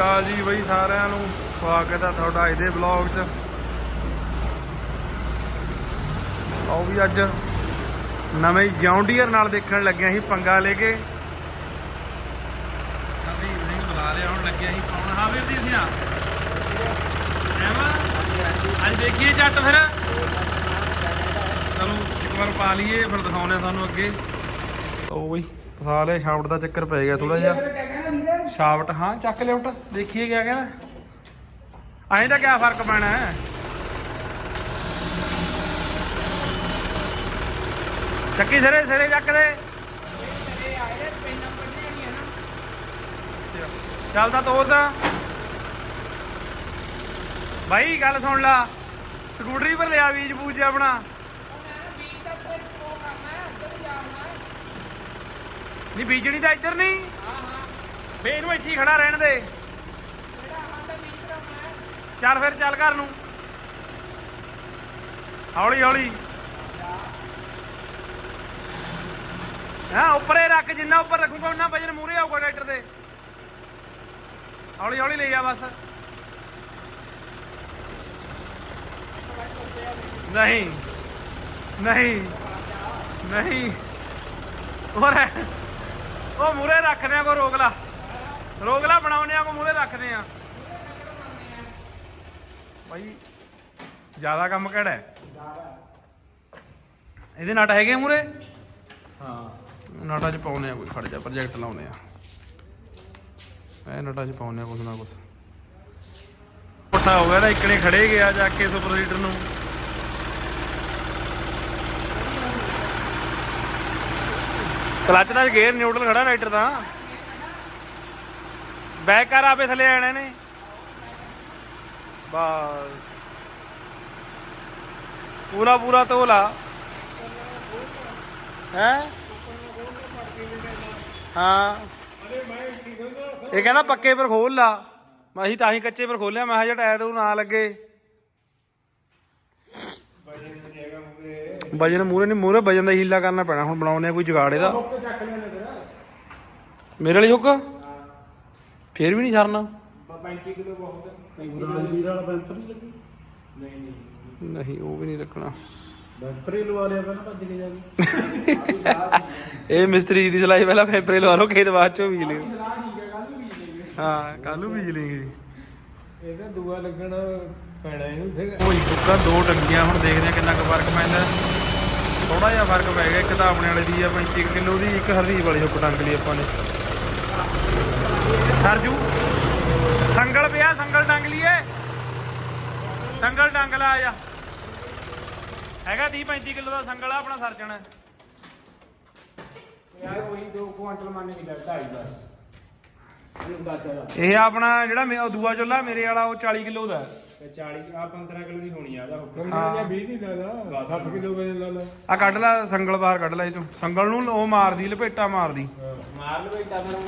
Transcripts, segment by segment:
ਅਕਾਲ ਜੀ ਬਈ ਸਾਰਿਆਂ ਨੂੰ। ਸਵਾਗਤ ਹੈ ਤੁਹਾਡਾ ਇਹਦੇ ਵਲੌਗ 'ਚ। ਆਓ ਵੀ ਅੱਜ ਨਵੇਂ ਜੌਂਡੀਅਰ ਨਾਲ ਦੇਖਣ ਲੱਗਿਆ ਸੀ ਪੰਗਾ ਲੈ ਕੇ। ਕਹਿੰਦੇ ਇਵਨਿੰਗ ਬੁਲਾ ਲਿਆ ਹੁਣ ਲੱਗਿਆ ਸੀ ਪਾਉਣ ਹਾਂ ਵੀਰ ਜੀ ਅਸੀਂ ਆ। ਅੱਜ ਦੇਖੀਏ ਜੱਟ ਫਿਰ। ਚਲੋ, ਇੱਕ ਵਾਰ ਪਾ ਲਈਏ, ਫਿਰ ਦਿਖਾਉਣੇ ਸਾਨੂੰ ਅੱਗੇ। ਉਹ ਬਈ ਫਸਾ ਲਿਆ ਸ਼ਾਫਟ ਦਾ ਚੱਕਰ ਪੈ ਗਿਆ ਥੋੜਾ ਜਿਹਾ। ਸ਼ਾਫਟ ਹਾਂ, ਚੱਕ ਲਿਆਉਟ ਦੇਖੀਏ ਕਿਆ ਕਹਿੰਦਾ। ਐਂ ਤਾਂ ਕਿਆ ਫ਼ਰਕ ਪੈਣਾ ਹੈ? ਚੱਕੀ ਸਿਰੇ ਸਿਰੇ ਚੱਕ ਦੇ। ਚੱਲਦਾ ਤੋਰ ਦਾ ਭਾਈ ਗੱਲ ਸੁਣ ਲਾ। ਸਕੂਟਰੀ ਪਰ ਲਿਆ ਬੀਜ ਬੂਜ ਆਪਣਾ। ਨਹੀਂ, ਬੀਜਣੀ ਤਾਂ ਇੱਧਰ ਨਹੀਂ। ਬੇ ਇਹਨੂੰ ਇੱਥੇ ਹੀ ਖੜਾ ਰਹਿਣ ਦੇ। ਚੱਲ ਫਿਰ, ਚੱਲ ਘਰ ਨੂੰ। ਹੌਲੀ ਹੌਲੀ। ਹਾਂ, ਉੱਪਰੇ ਰੱਖ, ਜਿੰਨਾ ਉੱਪਰ ਰੱਖੂਗਾ, ਉਹਨਾਂ ਵਜਨ ਮੂਰੇ ਆਊਗਾ ਟਰੈਕਟਰ ਦੇ। ਹੌਲੀ ਹੌਲੀ ਲੈ ਜਾ ਬਸ। ਨਹੀਂ ਨਹੀਂ ਨਹੀਂ। ਹੋਰ, ਉਹ ਮੂਰੇ ਰੱਖਦੇ ਆ ਕੋ ਰੋਕ ਲਾ। ਰੋਕ ਲਾ ਬਣਾਉਨੇ ਆ ਕੋ ਮੂਰੇ ਰੱਖਦੇ ਆ। ਭਾਈ ਜ਼ਿਆਦਾ ਕੰਮ ਕਿਹੜਾ ਹੈ? ਇਹਦੇ ਨਟ ਹੈਗੇ ਮੂਰੇ ਹਾਂ। ਨਟਾਂ 'ਚ ਪਾਉਨੇ ਆ ਕੋਈ ਖੜ ਜਾ ਪ੍ਰੋਜੈਕਟ ਲਾਉਨੇ ਆ। ਇਹ ਨਟਾਂ 'ਚ ਪਾਉਨੇ ਆ ਕੁਛ ਨਾ ਕੁਛ। ਪੁੱਠਾ ਹੋ ਗਿਆ ਨਾ ਇਕਣੇ ਖੜੇ ਗਿਆ ਜਾ ਕੇ ਸੁਪਰ ਲੀਡਰ ਨੂੰ। ਕਲੱਚ ਦਾ ਗੇਅਰ ਨਿਊਟਰਲ ਖੜਾ ਰਾਈਟਰ ਦਾ। ਬੈਕ ਕਰ ਆਪੇ ਥੱਲੇ ਆਣੇ ਨੇ। ਬਸ। ਪੂਰਾ ਪੂਰਾ ਤੋਲਾ ਹੈ? ਹਾਂ। ਇਹ ਕਹਿੰਦਾ ਪੱਕੇ ਪਰ ਖੋਲ ਲਾ। ਮੈਂ ਅਸੀਂ ਤਾਂ ਹੀ ਕੱਚੇ ਪਰ ਖੋਲਿਆ, ਮੈਂ ਕਿਹਾ ਜੇ ਟਾਇਰ ਨੂੰ ਨਾ ਲੱਗੇ। ਵਜਨ ਮੂਰੇ ਨਹੀਂ ਮੂਰੇ ਵਜਨ ਦਾ ਹੀਲਾ ਕਰਨਾ ਪੈਣਾ, ਹੁਣ ਬਣਾਉਣੇ ਆ ਕੋਈ ਜਗਾੜੇ ਦਾ ਮੇਰੇ ਵਾਲੀ ਹੁੱਕ? ਫੇਰ ਵੀ ਨਹੀਂ ਸਰਨਾ 35 ਕਿਲੋ ਬਹੁਤ ਵੀਰ ਵਾਲਾ ਬੈਂਪਰ ਨਹੀਂ ਲੱਗੀ? ਨਹੀਂ ਨਹੀਂ ਨਹੀਂ। ਉਹ ਵੀ ਨਹੀਂ ਰੱਖਣਾ ਬੈਂਪਰ ਹੀ ਲਵਾ ਲਿਆ ਪਹਿਲਾਂ ਭੱਜ ਕੇ ਜਾ ਕੇ। ਇਹ ਮਿਸਤਰੀ ਦੀ ਸਲਾਈ ਪਹਿਲਾਂ ਫੈਬਰੇ ਲਵਾ ਲਓ ਖੇਤ ਬਾਅਦ ਚੋਂ ਬੀਜ ਲਿਓ। ਹਾਂ ਕੱਲ ਨੂੰ ਬੀਜ ਲੇਗੇ ਇਹਦਾ ਦੂਆ ਲੱਗਣ ਪੈਣਾ ਇਹਨੂੰ ਫਿਰ। ਉਹ ਹੁੱਕਾਂ ਦੋ ਟੰਗੀਆਂ ਹੁਣ ਦੇਖਦੇ ਆ ਕਿੰਨਾ ਕੁ ਫ਼ਰਕ ਪੈਂਦਾ। ਥੋੜਾ ਜਿਹਾ ਫ਼ਰਕ ਪੈ ਗਿਆ ਇੱਕ ਤਾਂ ਆਪਣੇ ਵਾਲੇ ਦੀ ਆ 35 ਕਿਲੋ ਦੀ ਇੱਕ ਹਰਦੀਪ ਵਾਲੀ ਹੁੱਕ ਟੰਗ ਲਈ ਆਪਾਂ ਨੇ। ਸਰਜੂ ਸੰਗਲ ਪਿਆ ਸੰਗਲ ਟੰਗ ਲਈਏ। ਸੰਗਲ ਟੰਗ ਲਾ ਆ ਹੈਗਾ 30 35 ਕਿਲੋ ਦਾ ਸੰਗਲ ਆ ਆਪਣਾ ਸਰ ਜਾਣਾ। ਯਾਰ ਉਹੀ 2 ਕੁਆਂਟਲ ਮੰਨ ਕੇ ਚੱਲ ਢਾਈ ਬਸ। ਇਹਨੂੰ ਦਾਦਾ ਦਾ। ਇਹ ਆਪਣਾ ਜਿਹੜਾ ਮੇ- ਉਹ ਦੂਆ ਚੁੱਲਾ ਮੇਰੇ ਵਾਲਾ ਉਹ 40 ਕਿਲੋ ਦਾ। ਹੈ। ਤੇ 40 ਆ 15 ਕਿਲੋ ਦੀ ਹੋਣੀ ਆ ਦਾ ਹੁਕਮ ਹਾਂ। ਜਾਂ 20 ਦੀ ਲੈ ਲਾ 7 ਕਿਲੋ ਵਜਨ ਲਾ ਲਾ। ਆ ਕੱਢ ਲੈ ਸੰਗਲ ਬਾਹਰ ਕੱਢ ਲੈ ਇਹ ਚੋਂ ਸੰਗਲ ਨੂੰ ਉਹ ਮਾਰਦੀ ਲਪੇਟਾ ਮਾਰਦੀ। ਮਾਰ ਲਵੇ ਇਦਾਂ ਫਿਰ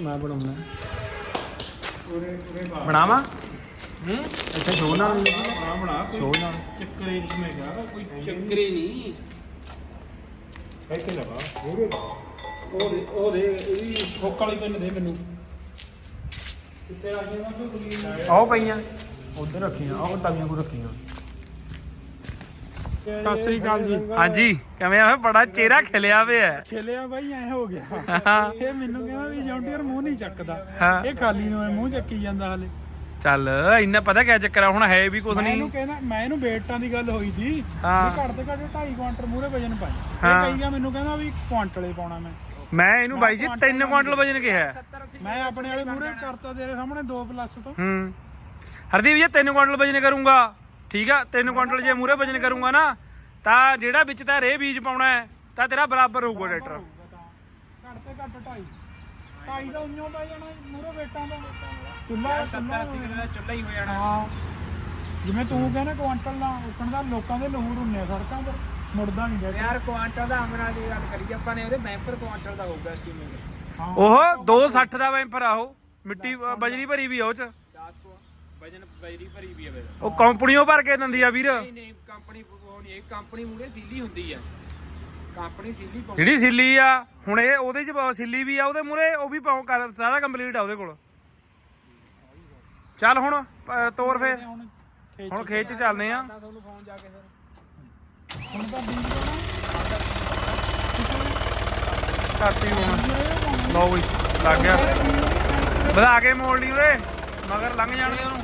ਮੈਂ ਬਣਾਉਣਾ। ਪੂਰੇ ਪੂਰੇ ਬਾਹਰ। ਬਣਾਵਾ? ਹੂੰ ਇੱਥੇ ਸ਼ੋਅ ਨਾਲ ਆ ਬਣਾ ਸ਼ੋਅ ਨਾਲ। ਚੱਕਰੇ ਨਹੀਂ ਮੈਂ ਕਹਾ ਕੋਈ ਚੱਕਰੇ ਨਹੀਂ। ਇੱਥੇ ਲਗਾ ਪੂਰੇ ਉਹ ਦੇ ਉਹ ਦੇ ਇਹਦੀ ਹੁੱਕ ਵਾਲੀ ਪਿੰਨ ਦੇ ਮੈਨੂੰ। ਕਿੱਥੇ ਰੱਖ ਦੇਣਾ ਤੂੰ ਕੁੜੀ ਆਓ ਪਈਆਂ। ਉਧਰ ਰੱਖੀਆਂ ਆਹ ਤਵੀਆਂ ਕੋ ਰੱਖੀਆਂ। ਸਤਿ ਸ੍ਰੀ ਅਕਾਲ ਜੀ। ਹਾਂਜੀ ਕਿਵੇਂ ਆ? ਬੜਾ ਚਿਹਰਾ ਖਿਲਿਆ ਪਿਆ। ਹੈ। ਖੇਲਿਆ ਬਾਈ ਐ ਹੋ ਗਿਆ। ਇਹ ਮੈਨੂੰ ਕਹਿੰਦਾ ਵੀ ਜੌਂਡੀਅਰ ਮੂੰਹ ਨਹੀਂ ਚੱਕਦਾ। ਇਹ ਖਾਲੀ ਨੂੰ ਮੂੰਹ ਚੱਕੀ ਜਾਂਦਾ ਹਲੇ। ਚੱਲ ਇੰਨਾ ਪਤਾ ਕਿਆ ਚੱਕਰ ਆ ਹੁਣ ਹੈ ਵੀ ਕੁਝ ਮੈਂ ਨਹੀਂ ਇਹਨੂੰ ਕਹਿੰਦਾ ਮੈਂ ਇਹਨੂੰ ਵੇਟਾਂ ਦੀ ਗੱਲ ਹੋਈ ਸੀ। ਵੀ ਹਾਂ। ਘੱਟ ਤੋਂ ਘੱਟ 2.5 ਕੁਆਂਟਲ ਮੂਹਰੇ ਵਜਨ ਪਾਈ। ਹਾਂ। ਇਹ ਕਹੀ ਗਿਆ ਮੈਨੂੰ ਕਹਿੰਦਾ ਵੀ ਕੁਆਂਟਲੇ ਪਾਉਣਾ ਮੈਂ। ਮੈਂ ਇਹਨੂੰ ਬਾਈ ਜੀ 3 ਕੁਇੰਟਲ ਵਜਨ ਕਿਹਾ। ਹੈ। ਮੈਂ ਆਪਣੇ ਵਾਲੇ ਮੂਹਰੇ ਕਰਤਾ ਤੇਰੇ ਸਾਹਮਣੇ 2 ਪਲੱਸ ਤੋਂ। ਹੂੰ। ਹਰਦੀਪ ਜੀ 3 ਕੁਇੰਟਲ ਵਜਨ ਕਰੂੰਗਾ। ਠੀਕ ਆ 3 ਕੁਇੰਟਲ ਜੇ ਮੂਰੇ ਵਜਨ ਕਰੂੰਗਾ ਨਾ ਤਾਂ ਜਿਹੜਾ ਵਿੱਚ ਤਾਂ ਰੇ ਬੀਜ ਪਾਉਣਾ ਹੈ ਤਾਂ ਤੇਰਾ ਬਰਾਬਰ ਹੋਊਗਾ ਟਰੈਕਟਰ। ਹੋਊਗਾ ਤਾਂ। ਘੱਟ ਤੇ ਘੱਟ 2.5 2.5 ਦਾ ਉਈਓ ਪੈ ਜਾਣਾ ਮੂਹਰੇ ਵੇਟਾਂ ਦਾ। ਚੁੱਲਾ 70 80 ਕਿਲੋ ਦਾ ਚੁੱਲਾ ਹੀ ਹੋ ਜਾਣਾ। ਹਾਂ। ਜਿਵੇਂ ਤੂੰ ਕਹਿੰਦਾ ਕੁਆਂਟਲ ਦਾ ਉੱਕਣ ਦਾ ਲੋਕਾਂ ਦੇ ਲਹੂਰ ਹੁੰਨੇ ਆ ਸੜਕਾਂ ਤੇ ਮੁੜਦਾ ਨਹੀਂ ਗਿਆ ਯਾਰ ਕੁਆਂਟਲ ਦਾ ਅਮਰਾ ਦੀ ਗੱਲ ਕਰੀ ਆਪਾਂ ਨੇ ਉਹਦੇ ਬੈਂਪਰ ਕੁਆਂਟਲ ਦਾ ਹੋਊਗਾ ਐਸਟੀਮੇਟ ਹਾਂ। ਉਹ 260 ਦਾ ਵੈਂਪਰ ਆ ਉਹ ਮਿੱਟੀ ਬਜਰੀ ਭਰੀ ਵੀ ਆ ਉਹ ਚ। 10 ਕੋ ਵਜਨ ਬੈਰੀ ਭਰੀ ਵੀ ਆ ਉਹ ਕੰਪਨੀਓ ਭਰ ਕੇ ਦਿੰਦੀ ਆ ਵੀਰ। ਨਹੀਂ ਨਹੀਂ ਕੰਪਨੀ ਉਹ ਨਹੀਂ ਇਹ ਕੰਪਨੀ ਮੂਰੇ ਸੀਲੀ ਹੁੰਦੀ ਆ। ਸੀਲੀ ਜਿਹੜੀ ਸਿੱਲੀ ਆ ਹੁਣ ਇਹ ਉਹਦੇ ਚ ਪਾਓ, ਸਿੱਲੀ ਵੀ ਆ ਉਹਦੇ ਮੂਰੇ ਉਹ ਵੀ ਪਾਉ ਕਰ ਸਾਰਾ ਕੰਪਲੀਟ ਆ ਉਹਦੇ ਕੋਲ। ਚੱਲ ਹੁਣ ਅ, ਤੋਰ ਫੇ ਹੁਣ ਖੇਤ ਹੁਣ ਖੇਤ ਚ ਚੱਲਦੇ ਆ। ਤਾਂ ਤੁਹਾਨੂੰ ਫੋਨ ਜਾ ਕੇ ਫਿਰ। ਹੁਣ ਤਾਂ ਬੀਜ ਕਰਤੀ ਹੁਣ। ਲਓ ਬਈ ਲੱਗ ਗਿਆ। ਵਧਾ ਕੇ ਮੋੜ ਲਈ ਉਰੇ। ਮਗਰ ਲੰਘ ਜਾਣਗੇ ਉਹਨੂੰ।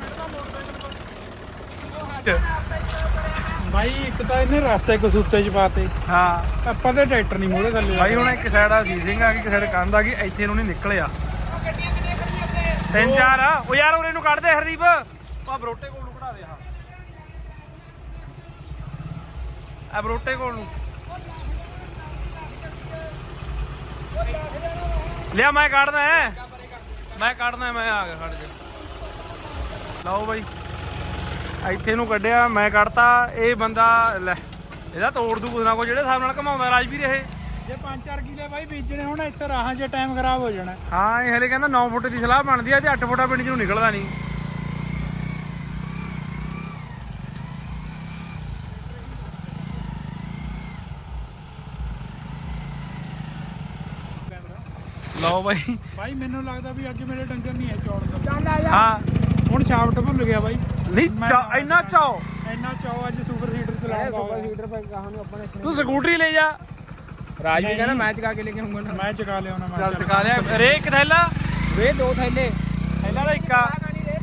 ਬਾਈ ਇੱਕ ਤਾਂ ਇਹਨੇ ਰਸਤੇ ਕਸੂਤੇ ਚ ਪਾਤੇ। ਹਾਂ। ਆਪਾਂ ਤੇ ਟਰੈਕਟਰ ਨਹੀਂ ਮੋੜੇ ਥੱਲੇ ਭਾਈ ਹੁਣ ਇੱਕ ਸਾਈਡ ਆ ਸੀਸਿੰਗ ਆ ਗਈ ਇੱਕ ਸਾਈਡ ਕੰਧ ਆ ਗਈ ਇੱਥੇ ਨੂੰ ਨਹੀਂ ਨਿਕਲਿਆ। ਤਿੰਨ ਚਾਰ ਆ। ਉਹ ਯਾਰ ਉਰੇ ਨੂੰ ਕੱਢ ਦੇ ਹਰਦੀਪ ਆ ਬਰੋਟੇ ਕੋਲ ਨੂੰ ਕਢਾ ਦੇ ਆ ਆ ਬਰੋਟੇ ਕੋਲ ਨੂੰ। ਲਿਆ ਮੈਂ ਕੱਢਦਾ ਮੈਂ ਕੱਢਦਾ ਮੈਂ ਆ ਗਿਆ ਖੜ ਜਾ। ਲਓ ਬਾਈ। ਇੱਥੇ ਨੂੰ ਕੱਢਿਆ ਮੈਂ ਕੱਢਤਾ ਇਹ ਬੰਦਾ ਲੈ ਇਹਦਾ ਤੋੜ ਦੂ ਕੁਛ ਨਾ ਕੁਛ ਜਿਹੜੇ ਹਿਸਾਬ ਨਾਲ ਘਮਾਉਂਦਾ ਰਾਜਵੀਰ ਇਹ। ਜੇ 5-4 ਕਿਲੇ ਬਾਈ ਬੀਜਣੇ ਹੁਣ ਇੱਥੇ ਰਾਹਾਂ 'ਚ ਟਾਈਮ ਖਰਾਬ ਹੋ ਜਾਣਾ। ਹਾਂ ਇਹ ਹਲੇ ਕਹਿੰਦਾ 9 ਫੁੱਟ ਦੀ ਸਲਾਹ ਬਣਦੀ ਆ ਤੇ 8 ਫੁੱਟਾ ਪਿੰਡ ਚ ਨੂੰ ਨਿਕਲਦਾ ਨਹੀਂ। ਲਓ ਬਾਈ। ਬਾਈ ਮੈਨੂੰ ਲੱਗਦਾ ਵੀ ਅੱਜ ਮੇਰੇ ਡੰਗਰ ਨਹੀਂ ਹੈ ਚੌੜ ਦਾ। ਹਾਂ। ਹੁਣ ਛਾਵਟ ਭੁੱਲ ਗਿਆ ਬਾਈ। ਨਹੀਂ ਚਾ ਇੰਨਾ ਚਾਓ। ਇੰਨਾ ਚਾਅ ਅੱਜ ਸੁਪਰ ਸੀਡਰ ਚਲਾਉਂਦਾ ਲੀਟਰ ਪੈ ਕਹਾਂ ਨੂੰ ਆਪਾਂ ਨੇ ਤੂੰ ਸਕੂਟਰੀ ਲੈ ਜਾ। ਰਾਜ ਵੀ ਕਹਿੰਦਾ ਮੈਂ ਚਕਾ ਕੇ ਲੈ ਕੇ ਆਉਂਗਾ ਨਾ। ਮੈਂ ਚਕਾ ਲਿਆ ਉਹਨਾਂ ਮੈਂ ਚੱਲ ਚਕਾ ਲਿਆ। ਰੇ ਇੱਕ ਥੈਲਾ। ਵੇ ਦੋ ਥੈਲੇ। ਥੈਲਾ ਦਾ ਇੱਕ ਰੇ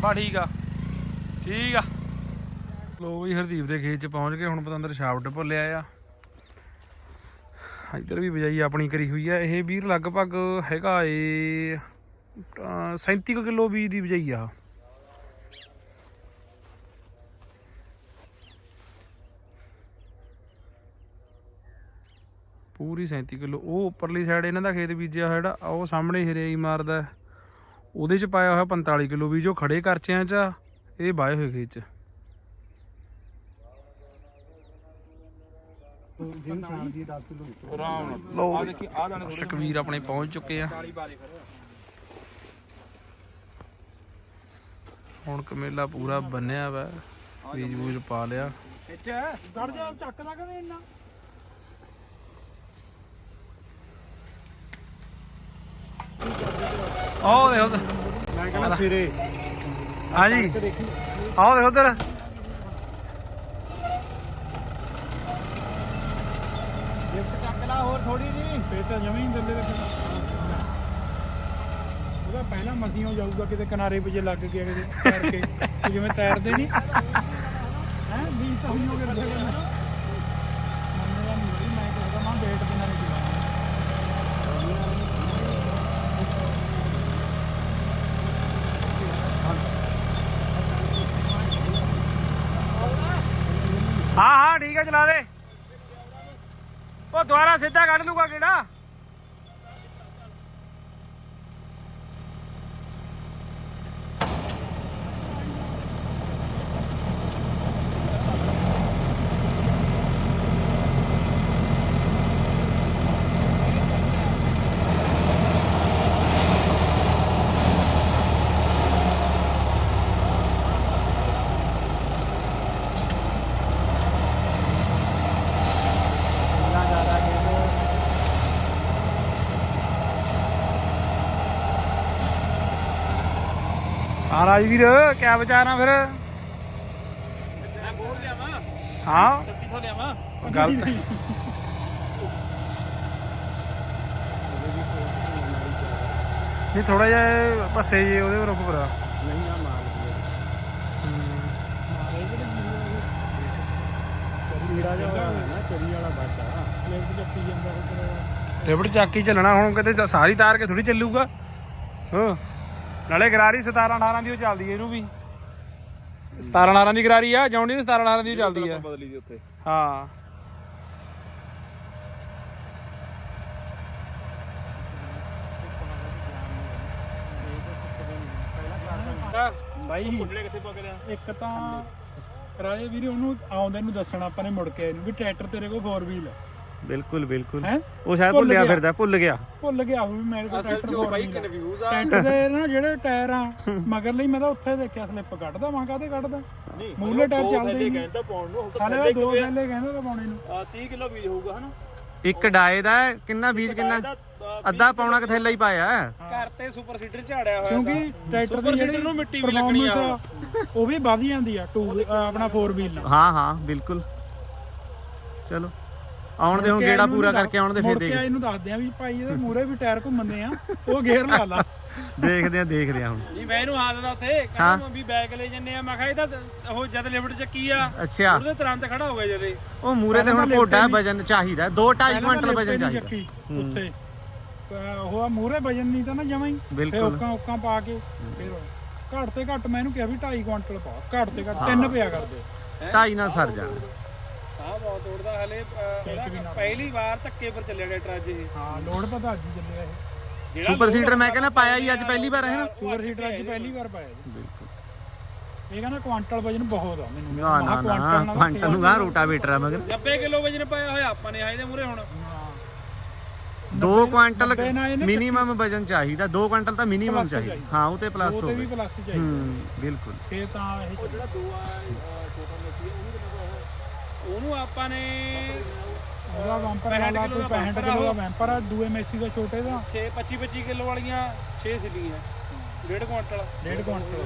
ਬਾ ਠੀਕ ਆ। ਠੀਕ ਆ। ਲੋ ਵੀ ਹਰਦੀਪ ਦੇ ਖੇਤ ਚ ਪਹੁੰਚ ਗਏ। ਹੁਣ ਪਤੰਦਰ ਸ਼ਾਫਟ ਭੁੱਲਿਆ ਆ ਇੱਧਰ ਵੀ ਬਜਾਈ ਆਪਣੀ ਕਰੀ ਹੋਈ ਆ। ਇਹ ਵੀਰ ਲਗਭਗ ਹੈਗਾ ਏ ਅਹ 37 ਕੁ ਕਿਲੋ ਬੀਜ ਦੀ ਬਜਾਈ ਆ। ਪੂਰੀ 37 ਕਿਲੋ। ਉਹ ਉੱਪਰਲੀ ਸਾਈਡ ਇਹਨਾਂ ਦਾ ਖੇਤ ਬੀਜਿਆ ਹੋਇਆ ਜਿਹੜਾ ਉਹ ਸਾਹਮਣੇ ਹਰਿਆਈ ਮਾਰਦਾ ਉਹਦੇ ਚ ਪਾਇਆ ਹੋਇਆ 45 ਕਿਲੋ ਬੀਜ, ਉਹ ਖੜੇ ਕਰਚਿਆਂ ਚ ਇਹ ਬਾਏ ਹੋਏ ਖੇਤ ਚ। ਲੋ ਸ਼ਕਵੀਰ ਆਪਣੇ ਪਹੁੰਚ ਚੁੱਕੇ ਆ। ਹੁਣ ਕਮੇਲਾ ਪੂਰਾ ਬੰਨਿਆ ਵਾ, ਬੀਜ ਬੂਜ ਪਾ ਲਿਆ। ਖਿੱਚ ਗੜ ਜਾ ਚੱਕਦਾ ਕਿਵੇਂ ਇੰਨਾ ਆਹ ਦੇ ਉਧਰ। ਮੈਂ ਕਹਿੰਦਾ ਸਵੇਰੇ ਹਾਂਜੀ। ਆਹ ਦੇ ਉਧਰ। ਲਿਫਟ ਚੱਕ ਲਾ ਹੋਰ ਥੋੜੀ ਜੀ ਫੇਰ ਤਾਂ ਜਮੇ ਹੀ ਦੱਲੇ ਦੇ ਉਹਦਾ ਪਹਿਲਾਂ ਮਸੀਓ ਜਾਊਗਾ ਕਿਤੇ ਕਿਨਾਰੇ 'ਤੇ ਜੇ ਲੱਗ ਗਿਆ ਕਿਤੇ ਤੈਰ ਕੇ। ਤੇ ਜਿਵੇਂ ਤੈਰਦੇ ਨਹੀਂ ਹੈ? ਵੀ ਤਾਂ ਹੋਈ ਹੋ ਗਿਆ ਰੱਖਿਆ ਕਰਨਾ ਮੰਨੇਗਾ ਨਹੀਂ ਬਈ ਮੈਂ ਕਹਿੰਦਾ ਮੈਂ ਬੇਟ ਬਿਨਾਂ ਨਹੀਂ ਚਲਾਉਣਾ ਹਾਂ ਚਲਾ ਦੇ। ਉਹ ਦੁਬਾਰਾ ਸਿੱਧਾ ਕੱਢ ਲੂਗਾ ਕਿਹੜਾ? ਹਾਂ ਰਾਜਵੀਰ ਕਿਆ ਵਿਚਾਰਾਂ ਫਿਰ? ਮੈਂ ਬੋਲ ਲਿਆਵਾਂ ਹਾਂ। 3600 ਲਿਆਵਾਂ ਗਲਤ ਨਹੀਂ ਥੋੜਾ ਜਿਹਾ ਪੱਸੇ ਜੇ ਉਹਦੇ ਰੁਕ ਪਰਾ ਨਹੀਂ ਆ ਮਾਰ ਲੀੜਾ ਜਾ ਹੋਇਆ ਨਾ ਚਰੀ ਵਾਲਾ ਆ। ਲਿਫਟ ਚੱਕੀ ਜਾਂਦਾ ਉੱਧਰ ਲਿਫਟ ਚੱਕ ਚੱਲਣਾ ਹੁਣ ਕਿਤੇ ਸਾਰੀ ਤਾਰ ਕੇ ਥੋੜੀ ਚੱਲੂਗਾ। ਹਾਂ। ਨਾਲੇ ਗਰਾਰੀ 17 18 ਦੀ ਉਹ ਚੱਲਦੀ ਹੈ ਇਹਨੂੰ ਵੀ। 17 18 ਦੀ ਗਰਾਰੀ ਆ ਜੌਂਡੀ ਦੀ 17 18 ਦੀ ਚੱਲਦੀ ਆ। ਬਦਲੀ ਦੀ ਉੱਥੇ। ਹਾਂ। ਬਾਈ ਇੱਕ ਤਾਂ ਰਾਜੇ ਵੀਰੇ ਉਹਨੂੰ ਆਉਂਦੇ ਨੂੰ ਦੱਸਣਾ ਆਪਾਂ ਨੇ ਮੁੜ ਕੇ ਇਹਨੂੰ ਵੀ ਟਰੈਕਟਰ ਤੇਰੇ ਕੋਲ 4 ਵੀਲ ਹੈ ਬਿਲਕੁਲ ਬਿਲਕੁਲ। ਹੈਂ? ਉਹ ਸ਼ਾਇਦ ਭੁੱਲ ਭੁੱਲਿਆ ਗਿਆ। ਫਿਰਦਾ ਭੁੱਲ ਗਿਆ। ਭੁੱਲ ਗਿਆ ਉਹ ਵੀ ਮੇਰੇ ਕੋਲ ਅਸਲ ਟਰੈਕਟਰ ਚੋਂ ਕੋਲ ਬਾਈ ਨਹੀਂ ਕਨਫਿਊਜ਼ ਆ। ਟੈਂਟ ਦੇ ਨਾ ਜਿਹੜੇ ਟਾਇਰ ਆ ਮਗਰ ਲਈ ਮੈਂ ਤਾਂ ਉੱਥੇ ਦੇਖਿਆ ਸਲਿੱਪ ਕੱਢਦਾ ਮਾਂ ਕਾਹਦੇ ਕੱਢਦਾ? ਮੂਲੇ ਟਾਇਰ ਚੱਲਦੇ ਨਹੀਂ। ਕਹਿੰਦਾ ਪਾਉਣ ਨੂੰ ਹਾਲੇ ਤਾਂ ਦੋ ਥੈਲੇ ਕਹਿੰਦੇ ਤਾਂ ਪਾਉਣੇ ਨੂੰ। 30 ਕਿਲੋ ਬੀਜ ਹੋਊਗਾ ਹਨਾ? ਇੱਕ ਡਾਏ ਦਾ ਹੈ, ਕਿੰਨਾ ਬੀਜ ਕਿੰਨਾ? ਅੱਧਾ ਪੌਣਾ ਕਥੇਲਾ ਹੀ ਪਾਇਆ ਹੈ। ਘਰ ਤੇ ਸੁਪਰ ਸੀਡਰ ਝਾੜਿਆ ਹੋਇਆ ਕਿਉਂਕਿ ਟਰੈਕਟਰ ਦੀ ਜਿਹੜੀ ਨੂੰ ਮਿੱਟੀ ਵੀ ਲੱਗਣੀ ਆ। performance ਉਹ ਵੀ ਵਧ ਜਾਂਦੀ ਆ ਟੂ ਆਪਣਾ 4 ਵੀਲ ਨਾਲ ਹਾਂ ਹਾਂ ਬਿਲਕੁਲ। ਚਲੋ। ਆਉਣ ਦੇ ਹੁਣ ਗੇੜਾ ਪੂਰਾ ਕਰਕੇ ਆਉਣ ਦੇ ਮੁੜ ਫੇਰ ਕੇ ਦੇਖ। ਇਹਨੂੰ ਦੱਸਦੇ ਆ ਵੀ ਭਾਈ ਇਹਦੇ ਮੂਰੇ ਵੀ ਟਾਇਰ ਘੁੰਮਦੇ ਆ ਉਹ ਗੇਅਰ ਲਾ ਲਾ। ਦੇਖਦੇ ਆ ਦੇਖਦੇ ਆ ਹੁਣ। ਨਹੀਂ ਮੈਂ ਇਹਨੂੰ ਹਾਲ ਦਾ ਉੱਥੇ ਕਹਿੰਦਾ ਵੀ ਬੈਗ ਲੈ ਜੰਨੇ ਆ। ਮੈਂ ਕਿਹਾ ਇਹ ਤਾਂ ਉਹ ਜਦ ਲਿਫਟ ਚੱਕੀ ਆ। ਅੱਛਾ। ਉਹਦੇ ਤੁਰੰਤ ਖੜਾ ਹੋ ਗਿਆ ਜਦੇ। ਉਹ ਮੂਰੇ ਤੇ ਹੁਣ ਘੋੜਾ ਵਜਨ ਚਾਹੀਦਾ 2.5 ਪਹਿਲਾਂ ਕੁਇੰਟਲ ਵਜਨ ਚਾਹੀਦਾ। ਉੱਥੇ। ਉਹ ਮੂਰੇ ਵਜਨ ਨਹੀਂ ਤਾਂ ਨਾ ਜਮਾਂ ਹੀ। ਬਿਲਕੁਲ। ਓਕਾਂ ਓਕਾਂ ਪਾ ਕੇ ਫਿਰ ਘੱਟ ਤੇ ਘੱਟ ਮੈਂ ਇਹਨੂੰ ਕਿਹਾ ਵੀ 2.5 ਕੁਇੰਟਲ ਪਾ। ਘੱਟ ਤੇ ਘੱਟ ਤਿੰਨ ਪਿਆ ਕਰਦੇ। 2.5 ਨਾਲ ਸਰ ਜਾਣਾ। ਸਾਹ ਬਹੁਤ ਤੋੜਦਾ ਹਲੇ ਪਹਿਲੀ ਵਾਰ ਧੱਕੇ ਪਰ ਚੱਲਿਆ ਟਰੈਕਟਰ ਅੱਜ ਇਹ। ਹਾਂ ਲੋਡ ਪਤਾ ਅੱਜ ਹੀ ਚੱਲਿਆ ਇਹ। ਜਿਹੜਾ ਸੁਪਰ ਸੀਡਰ ਮੈਂ ਕਹਿੰਦਾ ਪਾਇਆ ਹੀ ਅੱਜ ਪਹਿਲੀ ਵਾਰ ਹੈ ਨਾ? ਸੁਪਰ ਸੀਟਰ ਅੱਜ ਪਹਿਲੀ ਵਾਰ ਪਾਇਆ ਜੀ। ਬਿਲਕੁਲ। ਇਹ ਕਹਿੰਦਾ ਕੁਆਂਟਲ ਵਜਨ ਬਹੁਤ ਆ ਮੈਨੂੰ। ਨਾ ਨਾ ਨਾ ਕੁਆਂਟਲ ਨੂੰ ਗਾ ਰੋਟਾਵੇਟਰ ਆ ਮਗਰ 90 ਕਿਲੋ ਵਜਨ ਪਾਇਆ ਹੋਇਆ ਆਪਾਂ ਨੇ ਆਏ ਦੇ ਮੂਰੇ ਹੁਣ। 2 ਕੁਆਂਟਲ ਮਿਨੀਮਮ ਵਜਨ ਚਾਹੀਦਾ 2 ਕੁਆਂਟਲ ਤਾਂ ਮਿਨੀਮਮ ਚਾਹੀਦਾ। ਹਾਂ ਉਹ ਤੇ ਪਲੱਸ ਉਹ ਤੇ ਵੀ ਹੋਵੇ। ਪਲੱਸ ਚਾਹੀਦਾ। ਹੂੰ ਬਿਲਕੁਲ। ਫੇਰ ਤਾਂ ਇਹ ਜਿਹੜਾ ਦੋ ਆ ਛੋਟਾ ਮੇਸੀ ਉਹਨੂੰ ਕਿੰਨਾ ਪਾਇਆ ਉਹਨੂੰ ਆਪਾਂ ਨੇ ਉਹਦਾ ਬੰਪਰ 65 ਵਾਲਾ ਕਿਲੋ ਕੋਈ ਦਾ 65 bumper ਕਿਲੋ ਦਾ ਬੰਪਰ ਆ ਦੂਏ ਮੈਸੀ ਦਾ ਛੋਟੇ ਦਾ। 6 25 25 ਕਿਲੋ ਵਾਲੀਆਂ 6 ਸਿੱਲੀਆਂ ਡੇਢ ਕੁਆਂਟਲ। ਡੇਢ ਕੁਆਂਟਲ।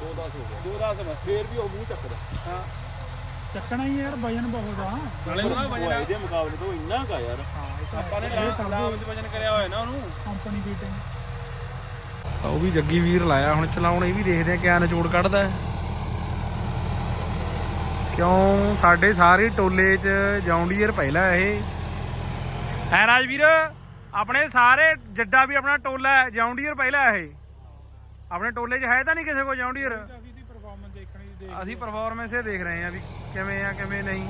2 10 ਹੋ ਗਿਆ 2 10 ਬਸ। ਫੇਰ ਵੀ ਉਹ ਮੂੰਹ ਚੱਕਦਾ। ਹਾਂ। ਚੱਕਣਾ ਹੀ ਯਾਰ ਵਜਨ ਬਹੁਤ ਆ। ਨਾਲੇ ਉਹਦਾ ਵਜਨ ਇਹਦੇ ਮੁਕਾਬਲੇ ਤੋਂ ਇੰਨਾ ਕਾ ਯਾਰ। ਆਪਾਂ ਨੇ ਲਾਭ ਚ ਵਜਨ ਕਰਿਆ ਹੋਇਆ ਨਾ ਉਹਨੂੰ। ਕੰਪਨੀ ਫੀਟਿੰਗ ਉਹ ਵੀ ਜੱਗੀ ਵੀਰ ਲਾਇਆ ਹੁਣ ਚਲਾਉਣ ਇਹ ਵੀ ਦੇਖਦੇ ਆ ਕਿਆ ਨਿਚੋੜ ਕੱਢਦਾ ਹੈ। ਕਿਉਂ? ਸਾਡੇ ਸਾਰੇ ਟੋਲੇ 'ਚ ਜੌਂਡੀਅਰ ਪਹਿਲਾ ਇਹ। ਹੈ ਰਾਜਵੀਰ? ਆਪਣੇ ਸਾਰੇ ਜੱਡਾ ਵੀ ਆਪਣਾ ਟੋਲਾ ਹੈ ਜੌਂਡੀਅਰ ਪਹਿਲਾ ਇਹ। ਆਪਣੇ ਟੋਲੇ 'ਚ ਹੈ ਤਾਂ ਨਹੀਂ ਕਿਸੇ ਕੋਲ ਜੌਂਡੀਅਰ ਅਸੀਂ ਪਰਫਾਰਮੈਂਸ ਦੇਖਣੀ ਦੇ ਅਸੀਂ ਪਰਫਾਰਮੈਂਸ ਇਹ ਦੇਖ ਰਹੇ ਆ ਵੀ ਕਿਵੇਂ ਆ ਕਿਵੇਂ ਨਹੀਂ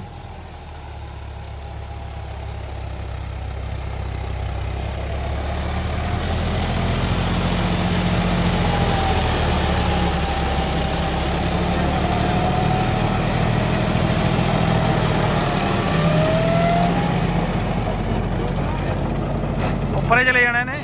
ਉੱਪਰੇ ਚਲੇ ਜਾਣਾ ਨੇ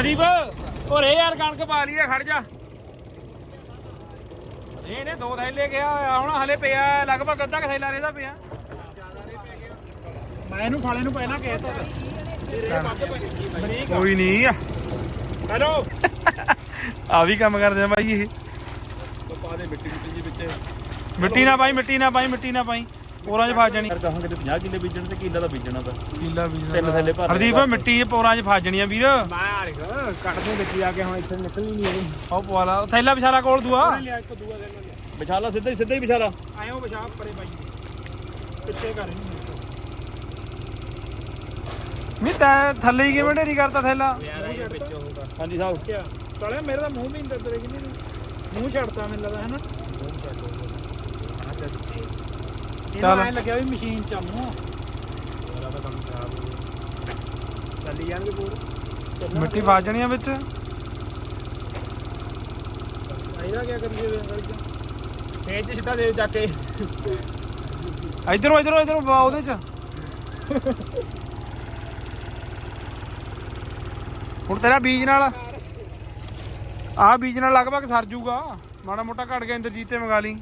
ਹਰਦੀਪ ਓਰੇ ਯਾਰ ਕਣਕ ਪਾ ਲਈਏ ਖੜ ਜਾ। ਇਹਨੇ ਦੋ ਥੈਲੇ ਗਿਆ ਹੋਇਆ ਹੁਣ ਹਲੇ ਪਿਆ ਲਗਭਗ ਅੱਧਾ ਥੈਲਾ ਰਹਿੰਦਾ ਪਿਆ। ਮੈਂ ਇਹਨੂੰ ਫਾਲੇ ਨੂੰ ਪਹਿਲਾਂ ਕਹਿਤਾ ਕੋਈ ਨਹੀਂ ਹੈਲੋ। ਆ ਵੀ ਕੰਮ ਕਰਦੇ ਆ ਬਾਈ ਇਹ। ਪਾ ਦੇ ਮਿੱਟੀ ਮਿੱਟੀ ਜੀ ਵਿੱਚ। ਮਿੱਟੀ ਨਾ ਪਾਈ ਮਿੱਟੀ ਨਾ ਪਾਈ ਮਿੱਟੀ ਨਾ ਪਾਈ। ਪੋਰਾਂ 'ਚ ਫਸ ਜਾਣੀ। ਯਾਰ ਕਹਾਂ ਕਿਤੇ 50 ਕਿੱਲੇ ਬੀਜਣ ਤੇ ਕਿੱਲਾ ਦਾ ਬੀਜਣਾ ਤਾਂ। ਕੀਲਾ ਤਿੰਨ ਥੈਲੇ ਭਰ ਹਰਦੀਪ ਮਿੱਟੀ ਪੋਰਾਂ 'ਚ ਫਸ ਜਾਣੀ ਆ ਵੀਰ। ਮੈਂ ਆੜਿਕ ਕੱਢਦੇ ਵਿੱਚ ਆ ਕੇ ਹੁਣ ਇੱਥੇ ਨਿਕਲਣੀ ਨਹੀਂ ਇਹਦੀ ਉਹ ਪਵਾ ਲਾ ਥੈਲਾ ਵਿਚਾਰਾ ਕੋਲ ਦੂਆ। ਲਿਆ ਇੱਕ ਦੂਆ ਦੇ ਲਿਆ ਵਿਛਾਲਾ ਸਿੱਧਾ ਹੀ ਸਿੱਧਾ ਹੀ ਵਿਛਾਲਾ। ਆਇਓ ਬਚਾ ਪਰੇ ਬਾਈ ਪਿੱਛੇ ਕਰ ਨਹੀਂ ਤੈਂ ਥੱਲੇ ਹੀ ਕਿਵੇਂ ਢੇਰੀ ਕਰਤਾ ਥੈਲਾ? ਹਾਂਜੀ ਸਾਹਿਬ। ਸਾਲਿਆ ਮੇਰੇ ਤਾਂ ਮੂੰਹ ਵੀ ਨਹੀਂ ਤੇਰੇ ਕਿੰਨੇ ਮੂੰਹ ਛੱਡਤਾ ਮੈਨੂੰ ਲੱਗਦਾ ਹੈ ਨਾ ਚੱਲ। ਚੱਲ। ਐ ਲੱਗਿਆ ਵੀ ਮਸ਼ੀਨ ਚੱਲੀ ਜਾਣਗੇ ਪੂਰ ਮਿੱਟੀ ਫਸ ਜਾਣੀ ਆ ਵਿੱਚ? ਇਹਦਾ ਕੀ ਕਰੀਏ ਵੇ ਫੇਰ ਚ ਸਿੱਧਾ ਦੇ ਜਾ ਕੇ ਇਧਰੋਂ ਇਧਰੋਂ ਇਧਰੋਂ ਉਹਦੇ 'ਚ। ਹੁਣ ਤੇਰਾ ਬੀਜ ਨਾਲ ਆਹ ਬੀਜ ਨਾਲ ਲਗਭਗ ਸਰ ਜੂਗਾ। ਮਾੜਾ ਮੋਟਾ ਘਟ ਗਿਆ ਇੰਦਰਜੀਤ ਤੇ ਮੰਗਾ ਲਈ।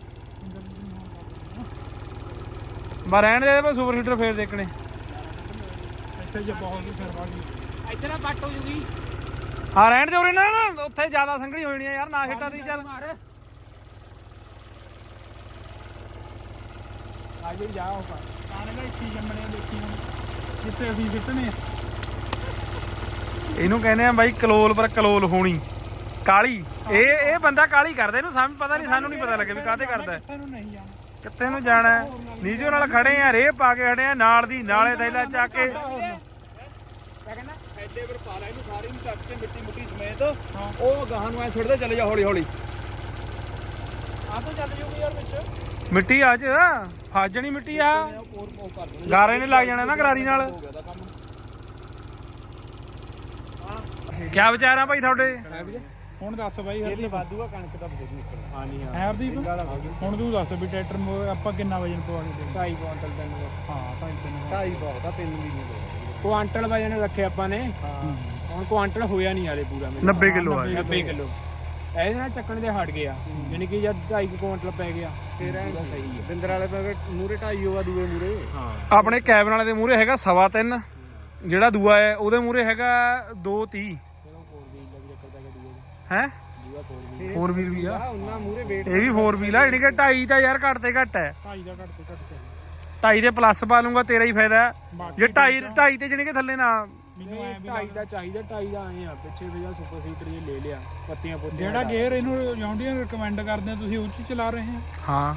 ਬਾ ਰਹਿਣ ਦੇ ਬਸ ਸੁਪਰ ਹੀਟਰ ਫੇਰ ਦੇਖਣੇ। ਇੱਥੇ ਜੇ ਬਹੁਤ ਹੀ ਫਿਰ ਵਾਲੀ ਇੱਥੇ ਨਾ ਕੱਟ ਹੋ ਜੂਗੀ। ਹਾਂ ਰਹਿਣ ਦੇ ਉਰੇ ਨਾ ਨਾ, ਉੱਥੇ ਜ਼ਿਆਦਾ ਸੰਘਣੀ ਹੋ ਜਾਣੀ ਆ ਯਾਰ ਨਾ ਛੱਟਾ ਦੀ ਚੱਲ। ਆ ਜੇ ਜਾ ਉਹ ਕਾਣੇ ਦਾ ਇੱਥੇ ਜੰਮਣੇ ਆ, ਦੇਖੀ ਹੁਣ। ਜਿੱਥੇ ਅਸੀਂ ਫਿੱਟਨੇ ਆ। ਇਹਨੂੰ ਕਹਿੰਦੇ ਆ ਬਾਈ ਕਲੋਲ ਪਰ ਕਲੋਲ ਹੋਣੀ। ਕਾਲੀ। ਇਹ ਇਹ ਬੰਦਾ ਕਾਲੀ ਕਰਦਾ ਇਹਨੂੰ ਸਮਝ ਪਤਾ ਨਹੀਂ ਸਾਨੂੰ ਨਹੀਂ ਪਤਾ ਲੱਗੇ ਵੀ ਕਾਹਤੇ ਕਰਦਾ। ਹੈ। ਕਿੱਥੇ ਨੂੰ ਜਾਣਾ? ਨੀਜੋ ਨਾਲ ਖੜੇ ਆ ਰੇਹ ਪਾ ਕੇ ਖੜੇ ਆ ਨਾਲ ਦੀ ਨਾਲੇ ਥੈਲਾ ਚੱਕ ਕੇ। ਐਡੇ ਪਰ ਪਾ ਲੈ ਇਹਨੂੰ ਸਾਰੀ ਨੂੰ ਚੱਕ ਕੇ ਮਿੱਟੀ ਮੁੱਟੀ ਸਮੇਤ। ਉਹ ਗਾਹਾਂ ਨੂੰ ਐ ਛੱਡਦੇ ਚੱਲੇ ਜਾ ਹੌਲੀ ਹੌਲੀ। ਆ ਤਾਂ ਚੱਲ ਜੂਗੀ ਯਾਰ ਵਿੱਚ। ਮਿੱਟੀ ਆ ਚ ਫਾਜਣੀ ਮਿੱਟੀ ਆ। ਗਾਰੇ ਨੇ ਲੱਗ ਜਾਣਾ ਨਾ ਗਰਾਰੀ ਨਾਲ। ਕਿਆ ਵਿਚਾਰਾਂ ਭਾਈ ਤੁਹਾਡੇ? ਹੁਣ ਦੱਸ ਬਾਈ ਹਰਦੀਪ। ਵਾਧੂਆ ਕਣਕ ਦਾ ਬਥੇਰੀ ਨਿਕਲਦਾ ਹਾਂ ਨਹੀਂ ਹੈ। ਹਰਦੀਪ? ਹੁਣ ਤੂੰ ਦੱਸ ਵੀ ਟਰੈਕਟਰ ਮੋ- ਆਪਾਂ ਕਿੰਨਾ ਵਜਨ ਪਵਾ ਕੇ ਦੇਣਾ? 2.5 ਕੁਆਂਟਲ ਤੈਨੂੰ ਬਸ ਹਾਂ ਢਾਈ ਤਿੰਨ ਢਾਈ ਬਹੁਤ ਆ ਤਿੰਨ ਵੀ ਨਹੀਂ ਕੁਆਂਟਲ ਵਜਨ ਰੱਖੇ ਆਪਾਂ ਨੇ। ਹੁਣ ਕੁਆਂਟਲ ਹੋਇਆ ਨਹੀਂ ਹਾਲੇ ਪੂਰਾ ਮੇਰੇ 90 ਕਿਲੋ ਆ 90 ਕਿਲੋ। ਇਹਦੇ ਨਾਲ ਚੱਕਣ ਦੇ ਹਟ ਗਿਆ। ਯਾਨੀ ਕਿ ਜਦ 2.5 ਕੁਆਂਟਲ ਪੈ ਗਿਆ। ਫੇਰ ਐਂ ਸਹੀ ਹੈ ਬਿੰਦਰ ਵਾਲੇ ਮਗਰ ਮੂਰੇ ਢਾਈ ਹੋਆ ਦੂਏ ਮੂਰੇ ਹਾਂ। ਆਪਣੇ ਕੈਬਨ ਵਾਲੇ ਦੇ ਮੂਹਰੇ ਹੈਗਾ ਸਵਾ ਤਿੰਨ। ਜਿਹੜਾ ਦੂਆ ਹੈ ਉਹਦੇ ਮੂਹਰੇ ਹੈਗਾ 230 ਚਲੋ 4 ਵੀਲ ਦਾ ਵੀ ਚੱਕਰ ਤਾਂ ਗੱਡੀ ਹੈ ਦੂਆ 4 ਵੀਲ 4 ਵੀਲ ਵੀ ਆ ਆ ਉਹਨਾਂ ਮੂਰੇ ਵੇਟ ਇਹ ਵੀ 4 ਵੀਲ ਆ ਯਾਨੀ ਕਿ 2.5 ਤਾਂ ਯਾਰ ਘੱਟ ਤੇ ਘੱਟ ਹੈ ਢਾਈ ਦਾ ਘੱਟ ਤੇ ਘੱਟ 2.5 ਦੇ ਪਲੱਸ ਪਾ ਲੂੰਗਾ ਤੇਰਾ ਹੀ ਫਾਇਦਾ ਹੈ। ਬਾਕੀ ਜੇ 2.5 2.5 ਤੇ ਜਣੀ ਕਿ ਥੱਲੇ ਨਾ ਮੈਨੂੰ ਐ ਵੀ 2.5 ਦਾ ਚਾਹੀਦਾ 2.5 ਦਾ ਆਏ ਆ ਪਿੱਛੇ ਵੀ ਸੁਪਰ ਸੀਟਰ ਜੇ ਲੈ ਲਿਆ ਪੱਤੀਆਂ ਪੁੱਤੀਆਂ ਜਿਹੜਾ ਗੇਅਰ ਇਹਨੂੰ ਜੌਂਡੀਆਂ ਰეკਮੈਂਡ ਕਰਦੇ ਆ ਤੁਸੀਂ ਉਹ 'ਚ ਹੀ ਚਲਾ ਰਹੇ ਆ ਹਾਂ।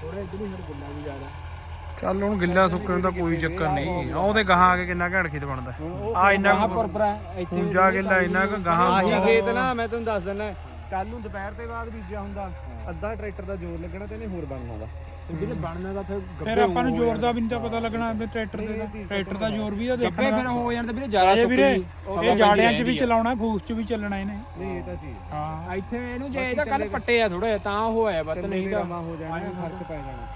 ਥੋੜਾ ਇਧਰ ਹੀ ਗੁੱਲਾ ਵੀ ਜ਼ਿਆਦਾ। ਚੱਲ ਹੁਣ ਗਿੱਲਾ ਸੁੱਕਣ ਦਾ ਕੋਈ ਚੱਕਰ ਨਹੀਂ। ਆ ਉਹਦੇ ਗਾਹਾਂ ਆ ਕੇ ਕਿੰਨਾ ਘੜ ਖੇਤ ਬਣਦਾ। ਆ ਇੰਨਾ ਕੁ ਪਰਪਰਾ ਇੱਥੇ ਪੂੰਜਾ ਗਿੱਲਾ ਇੰਨਾ ਕੁ ਗਾਹਾਂ ਆਹੀ ਖੇਤ ਨਾ ਮੈਂ ਤੁਹਾਨੂੰ ਦੱਸ ਦਿੰਦਾ। ਕੱਲ ਨੂੰ ਦੁਪਹਿਰ ਦੇ ਬਾਅਦ ਬੀਜਿਆ ਹੁੰਦਾ। ਅੱਧਾ ਟਰੈਕਟਰ ਦਾ ਜ਼ੋਰ ਲੱਗਣਾ ਤੇ ਇਹਨੇ ਹੋਰ ਬਣਨਾ ਦਾ ਵੀਰੇ ਬਣਨਾ ਦਾ ਫਿਰ ਫਿਰ ਆਪਾਂ ਨੂੰ ਜ਼ੋਰ ਦਾ ਵੀ ਨਹੀਂ ਤਾਂ ਪਤਾ ਲੱਗਣਾ ਵੀ ਟਰੈਕਟਰ ਦੇ ਟਰੈਕਟਰ ਦਾ ਜ਼ੋਰ ਵੀ ਆ ਗੱਬੇ ਦੇਖਣਾ। ਫਿਰ ਹੋ ਜਾਂਦਾ ਵੀਰੇ ਜ਼ਿਆਦਾ ਇਹ ਵੀਰੇ ਸੁੱਕੀ ਇਹ ਜਾੜਿਆਂ 'ਚ ਵੀ ਚਲਾਉਣਾ ਫੂਸ 'ਚ ਵੀ ਚੱਲਣਾ ਇਹਨੇ। ਨਹੀਂ ਇਹ ਤਾਂ ਚੀਜ਼ ਹਾਂ। ਇੱਥੇ ਇਹਨੂੰ ਜੇ ਇਹਦਾ ਕੱਲ ਪੱਟੇ ਆ ਥੋੜਾ ਜਿਹਾ ਤਾਂ ਉਹ ਹੋਇਆ ਬੱਤ ਨਹੀਂ ਤਾਂ ਜਮਾ ਹੋ ਜਾਣਾ ਫ਼ਰਕ ਪੈ ਜਾਣਾ।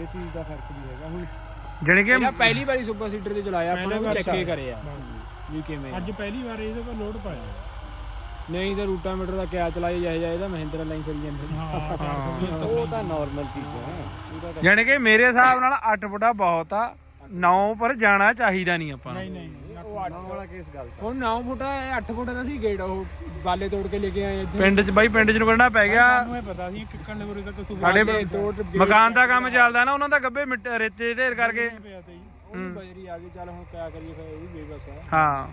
ਇਹ ਚੀਜ਼ ਦਾ ਫ਼ਰਕ ਵੀ ਹੈਗਾ ਹੁਣ। ਜਣੀ ਕਿ ਇਹਦਾ ਪਹਿਲੀ ਵਾਰੀ ਸੁਪਰ ਸੀਟਰ ਤੇ ਚਲਾਇਆ ਆਪਾਂ ਨੇ ਚੈੱਕੇ ਕਰਿਆ। ਵੀ ਕਿਵੇਂ ਆ। ਅੱਜ ਪਹਿਲੀ ਵਾਰ ਇਹਦੇ ਪਰ ਲੋਡ ਪਾਇਆ। ਨਹੀਂ ਤਾਂ ਰੂਟਾਮੀਟਰ ਦਾ ਕਿਆ ਚਲਾਇਆ ਜਾਏ ਜਾਏ ਇਹਦਾ ਮਹਿੰਦਰਾ ਲਾਈਨ ਕਰੀ ਜਾਂਦੇ। ਹਾਂ। ਉਹ ਤਾਂ ਨਾਰਮਲ ਚੀਜ਼ ਹੈ ਜਣੀ ਕਿ ਮੇਰੇ ਹਿਸਾਬ ਨਾਲ 8 ਫੁੱਟਾ ਬਹੁਤ ਆ। 9 ਪਰ ਜਾਣਾ ਚਾਹੀਦਾ ਨਹੀਂ ਆਪਾਂ ਨੂੰ। ਨਹੀਂ ਨਹੀਂ। ਉਹ ਅੱਠ। ਨਾ ਵਾਲਾ ਕੇਸ ਗੱਲ ਉਹ 9 ਫੁੱਟਾ 8 ਫੁੱਟਾ ਦਾ ਸੀ ਗੇਟ ਉਹ ਬਾਲੇ ਤੋੜ ਕੇ ਲੈ ਕੇ ਆਏ ਇੱਥੇ। ਪਿੰਡ 'ਚ ਬਾਈ ਪਿੰਡ 'ਚ ਨੂੰ ਕੱਢਣਾ ਪੈ ਗਿਆ। ਸਾਨੂੰ ਇਹ ਪਤਾ ਸੀ ਕਿੱਕਣ ਦੇ ਤਾਂ ਕਸੂਰ ਸਾਡੇ ਬਾਲੇ ਤੋੜ ਕੇ ਮਕਾਨ ਦਾ ਕੰਮ ਚੱਲਦਾ ਨਾ ਉਹਨਾਂ ਦਾ ਗੱਬੇ ਮਿੱਟ- ਰੇਤੇ ਢੇਰ ਕਰਕੇ। ਪਿਆ ਤੇ ਜੀ। ਉਹ ਬਜਰੀ ਆ ਗਈ ਚੱਲ ਹੁਣ ਕਿਆ ਕਰੀਏ ਫਿਰ ਇਹ ਵੀ ਬੇਬਸ ਹੈ। ਹਾਂ।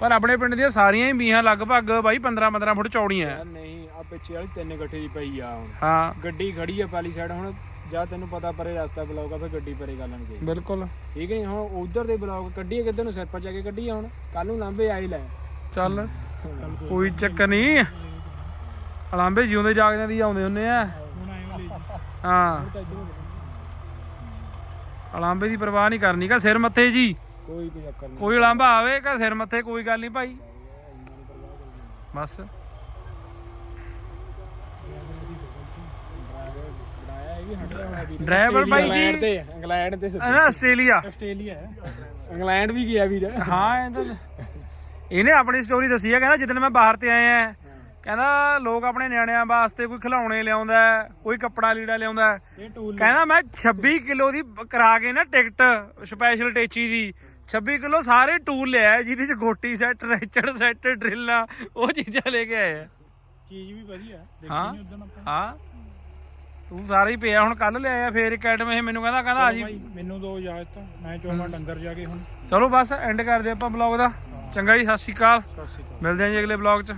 ਪਰ ਆਪਣੇ ਪਿੰਡ ਦੀਆਂ ਸਾਰੀਆਂ ਹੀ ਬੀਹਾਂ ਲਗਭਗ ਬਾਈ 15 15 ਫੁੱਟ ਚੌੜੀਆਂ। ਹੈ ਯਾਰ ਨਹੀਂ ਆ ਪਿੱਛੇ ਵਾਲੀ ਤਿੰਨ ਗੱਠੇ ਦੀ ਪਈ ਆ ਹੁਣ। ਹਾਂ। ਗੱਡੀ ਖੜੀ ਆ ਪਾਲੀ ਸਾਈਡ ਹੁਣ ਜਾਂ ਤੈਨੂੰ ਪਤਾ ਪਰੇ ਰਸਤਾ ਬਲੌਗਾ ਫਿਰ ਗੱਡੀ ਪਰੇ ਕਰ ਲੈਣਗੇ। ਬਿਲਕੁਲ। ਠੀਕ ਨਹੀਂ ਹੁਣ ਉਧਰ ਦੇ ਬਲੌਗ ਕੱਢੀਏ ਕਿੱਧਰ ਨੂੰ ਸਿਰ ਪਰ ਜਾ ਕੇ ਕੱਢੀਏ ਹੁਣ? ਕੱਲ ਨੂੰ ਲਾਂਬੇ ਆਈ ਲੈ। ਚੱਲ ਕੋਈ ਚੱਕਰ ਨਹੀਂ ਅਲਾਂਬੇ ਜਿਉਂਦੇ ਜਾਗਦਿਆਂ ਦੀ ਆਉਂਦੇ ਹੁੰਨੇ ਆ। ਹਾਂ। ਅਲਾਂਬੇ ਦੀ ਪਰਵਾਹ ਨਹੀਂ ਕਰਨੀ ਕਾ ਸਿਰ ਮੱਥੇ ਜੀ। ਕੋਈ ਕੋਈ ਚੱਕਰ ਨਹੀਂ ਕੋਈ ਅਲਾਂਬਾ ਆਵੇ ਕਾ ਸਿਰ ਮੱਥੇ ਕੋਈ ਗੱਲ ਨਹੀਂ ਭਾਈ। ਬਸ ਬਣਾਇਆ ਇਹ ਵੀ ਹਟ ਰਿਹਾ ਵੀਰ ਡਰਾਈਵਰ ਬਾਈ ਜੀ। ਇੰਗਲੈਂਡ ਤੇ ਇੰਗਲੈਂਡ ਤੇ ਆਸਟ੍ਰੇਲੀਆ। ਆਸਟ੍ਰੇਲੀਆ ਹੈ। ਇੰਗਲੈਂਡ ਵੀ ਗਿਆ ਵੀਰ। ਹਾਂ ਇਹ ਤਾਂ ਇਹਨੇ ਆਪਣੀ ਸਟੋਰੀ ਦੱਸੀ ਹੈ ਕਹਿੰਦਾ ਜਿੱਦਣ ਮੈਂ ਬਾਹਰ ਤੇ ਆਇਆ ਹੈ, ਕਹਿੰਦਾ ਲੋਕ ਆਪਣੇ ਨਿਆਣਿਆਂ ਵਾਸਤੇ ਕੋਈ ਖਿਡੌਣੇ ਲਿਆਉਂਦਾ ਹੈ, ਕੋਈ ਕੱਪੜਾ ਲੀੜਾ ਲਿਆਉਂਦਾ। ਹੈ। ਇਹ ਟੂਲ ਕਹਿੰਦਾ ਮੈਂ 26 ਕਿਲੋ ਦੀ ਕਰਾ ਕੇ ਨਾ ਟਿਕਟ ਸਪੈਸ਼ਲ ਟੇਚੀ ਦੀ 26 ਕਿਲੋ ਸਾਰੇ ਟੂਲ ਲਿਆ ਜਿਹਦੇ ਚ ਗੋਟੀ ਸੈੱਟ ਰੈਚੜ ਸੈੱਟ ਡਰਿੱਲਾਂ ਉਹ ਚੀਜ਼ਾਂ ਲੈ ਕੇ ਆਏ ਆ ਚੀਜ਼ ਵੀ ਵਧੀਆ। ਦੇਖੀ ਹਾਂ। ਨਹੀਂ ਉਦੋਂ ਆਪਾਂ। ਹਾਂ। ਤੂੰ ਸਾਰੇ ਹੀ ਪਿਆ ਹੁਣ ਕੱਲ ਲਿਆਇਆ ਫੇਰ ਇਹ ਮੈਨੂੰ ਕਹਿੰਦਾ ਕਹਿੰਦਾ ਆ ਜੀ। ਭਾਈ ਮੈਨੂੰ ਦੋ ਇਜਾਜ਼ਤ ਮੈਂ ਚੋਮਾ ਡੰਗਰ ਜਾ ਕੇ ਹੁਣ। ਚਲੋ ਬਸ ਐਂਡ ਕਰਦੇ ਆਪਾਂ ਬਲੌਗ ਦਾ। ਚੰਗਾ ਜੀ ਸਤਿ ਸ਼੍ਰੀ ਅਕਾਲ। ਸਤਿ ਸ਼੍ਰੀ ਅਕਾਲ। ਮਿਲਦੇ ਹਾਂ ਜੀ ਅਗਲੇ ਬਲੌਗ 'ਚ।